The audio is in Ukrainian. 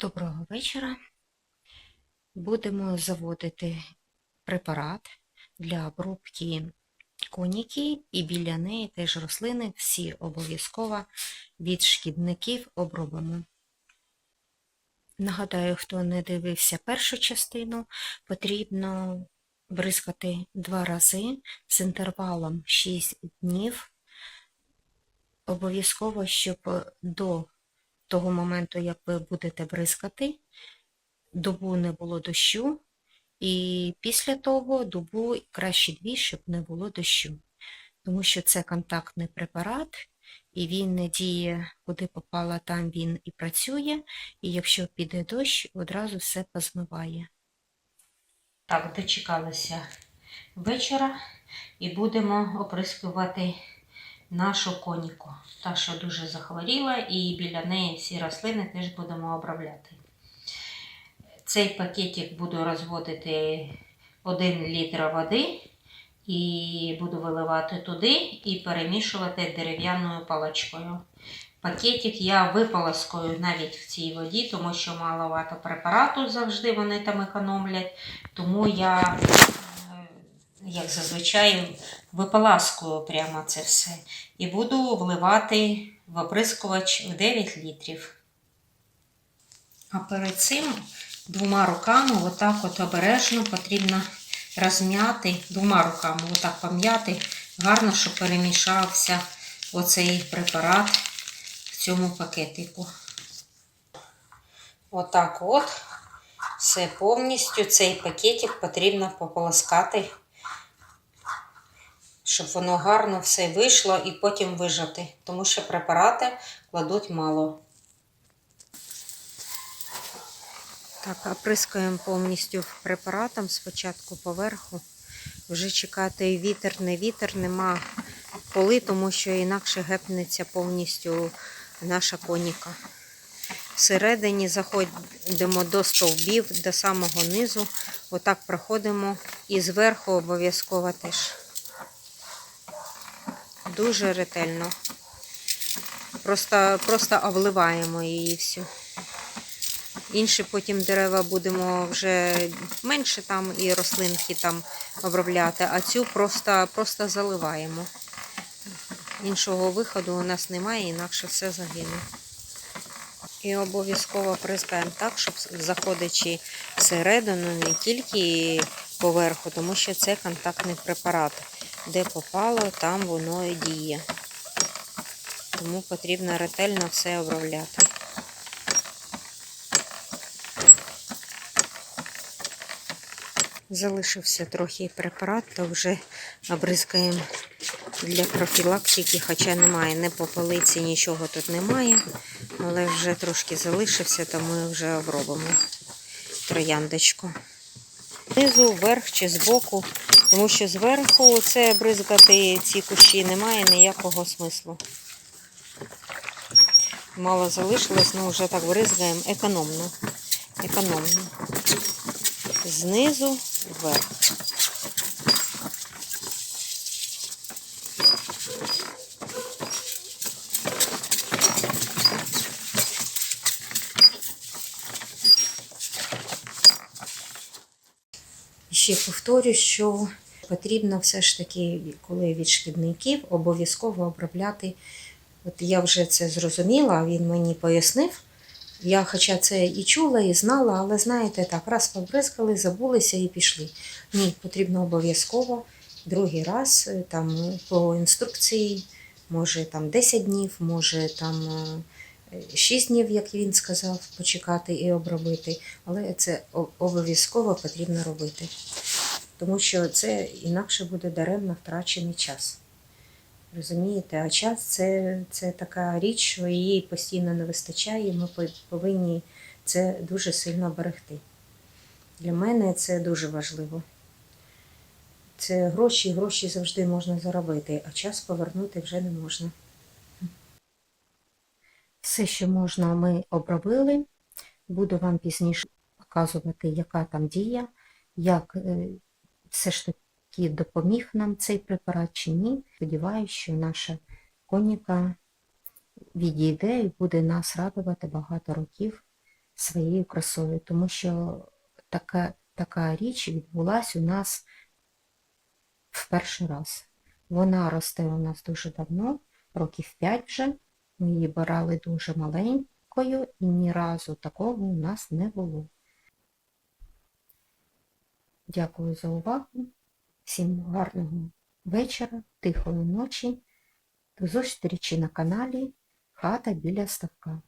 Доброго вечора. Будемо заводити препарат для обробки коніки і біля неї теж рослини, всі обов'язково від шкідників обробимо. Нагадаю, хто не дивився першу частину, потрібно бризкати два рази з інтервалом 6 днів. Обов'язково, щоб до того моменту, як ви будете бризкати, добу не було дощу, і після того добу краще дві, щоб не було дощу. Тому що це контактний препарат, і він не діє, куди попало, там він і працює, і якщо піде дощ, одразу все позмиває. Так, дочекалися вечора і будемо оприскувати нашу коніку. Та, що дуже захворіла, і біля неї всі рослини теж будемо обробляти. Цей пакетик буду розводити 1 літр води і буду виливати туди і перемішувати дерев'яною паличкою. Пакетик я виполоскую навіть в цій воді, тому що маловато препарату завжди вони там економлять. Тому я, як зазвичай, виполаскую прямо це все. І буду вливати в оприскувач в 9 літрів. А перед цим двома руками, отак от обережно потрібно розм'яти, двома руками, отак пом'яти, гарно, щоб перемішався оцей препарат в цьому пакетику. Отак от. Все повністю цей пакетик потрібно пополоскати, щоб воно гарно все вийшло і потім вижати, тому що препарати кладуть мало. Так, оприскуємо повністю препаратом спочатку поверху. Вже чекати вітер, не вітер, нема коли, тому що інакше гепнеться повністю наша коніка. Всередині заходимо до стовбів, до самого низу. Отак проходимо і зверху обов'язково теж. Дуже ретельно. Просто, просто обливаємо її всю. Інші потім дерева будемо вже менше там і рослинки там обробляти, а цю просто, просто заливаємо. Іншого виходу у нас немає, інакше все загине. І обов'язково прискаємо так, щоб заходячи всередину, не тільки поверху, тому що це контактний препарат. Де попало, там воно і діє. Тому потрібно ретельно все обробляти. Залишився трохи препарат, то вже обризкаємо для профілактики, хоча немає ні попелиці, нічого тут немає. Але вже трошки залишився, то ми вже обробимо трояндочку. Знизу, вверх чи збоку, тому що зверху це бризкати ці кущі немає ніякого смислу. Мало залишилось, ну вже так бризгаємо економно. Економно. Знизу вверх. Ще повторю, що потрібно все ж таки, коли від шкідників, обов'язково обробляти. От я вже це зрозуміла, він мені пояснив. Я, хоча це і чула, і знала, але знаєте, так, раз побризкали, забулися і пішли. Ні, потрібно обов'язково другий раз е, там по інструкції, може там 10 днів, може там 6 днів, як він сказав, почекати і обробити. Але це обов'язково потрібно робити. Тому що це інакше буде даремно втрачений час. Розумієте, а час це, це така річ, що її постійно не вистачає, і ми повинні це дуже сильно берегти. Для мене це дуже важливо. Це гроші, гроші завжди можна заробити, а час повернути вже не можна. Все, що можна, ми обробили. Буду вам пізніше показувати, яка там дія, як е, все ж таки допоміг нам цей препарат чи ні. Сподіваюся, що наша коніка відійде і буде нас радувати багато років своєю красою, тому що така, така річ відбулась у нас в перший раз. Вона росте у нас дуже давно, років 5 вже. Ми її брали дуже маленькою і ні разу такого у нас не було. Дякую за увагу. Всім гарного вечора, тихої ночі. До зустрічі на каналі Хата біля ставка.